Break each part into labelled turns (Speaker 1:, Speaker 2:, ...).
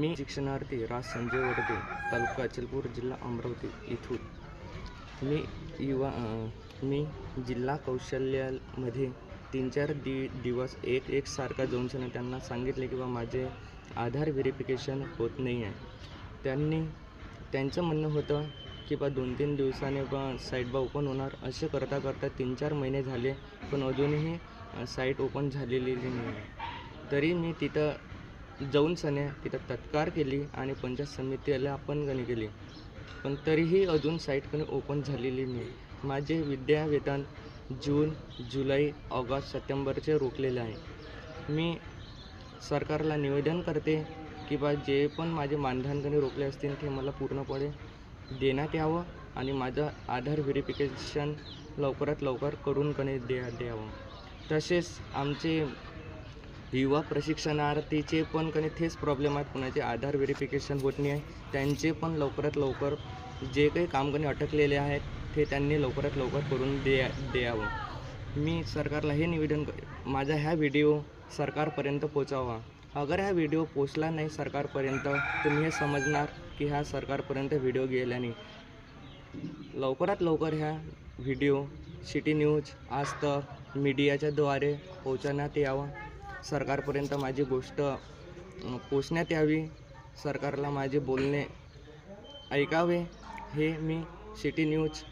Speaker 1: मी शिक्षणार्थी राज संजय वडदे तालुका अचलपूर जिल्हा अमरावती इथून. मी युवा मी जिल्हा कौशल्यामध्ये तीन चार दि दिवस एक एक सारखा जाऊन त्यांना सांगितले की बा माझे आधार व्हेरिफिकेशन होत नाही आहे. त्यांनी त्यांचं म्हणणं होतं की बा दोन तीन दिवसाने बा साईट बा ओपन होणार. असे करता करता तीन चार महिने झाले पण अजूनही साईट ओपन झालेली नाही. तरी मी तिथं जाऊन सने तिथं तत्कार केली आणि पंचायत समितीला आपण गणी केली. पण तरीही अजून साईट कधी ओपन झालेली नाही. माझे विद्यावेतन जून जुलै ऑगस्ट सप्टेंबरचे रोखलेले आहे. मी सरकारला निवेदन करते की बा जे पण माझे मानधन कधी रोखले असतील ते मला पूर्णपणे देण्यात यावं आणि माझं आधार व्हेरिफिकेशन लवकरात लवकर करून कणे द्या द्यावं तसेच आमचे युवा प्रशिक्षणार्थीचे पण कणी तेच प्रॉब्लेम आहेत. कुणाचे आधार व्हेरिफिकेशन होत नाही आहे. त्यांचे पण लवकरात लवकर जे काही काम कणी अटकलेले आहेत ते त्यांनी लवकरात लवकर करून द्या द्यावं. मी सरकारला हे निवेदन माझा ह्या व्हिडिओ सरकारपर्यंत पोचावा अगर हा व्हिडिओ पोचला नाही सरकारपर्यंत तुम्ही हे समजणार की ह्या सरकारपर्यंत व्हिडिओ गेल्याने लवकरात लवकर ह्या व्हिडिओ सिटी न्यूज आज तक मीडियाच्याद्वारे पोचवण्यात यावं. सरकारपर्यंत माझी गोष्ट पोचण्यात यावी सरकारला माझे बोलणे ऐकावे हे मी सिटी न्यूज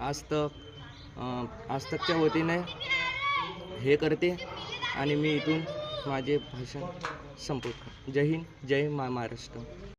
Speaker 1: आजतक आजतकच्या वतीने हे करते आणि मी इथून माझे भाषण संपवतो. जय हिंद जय मा महाराष्ट्र.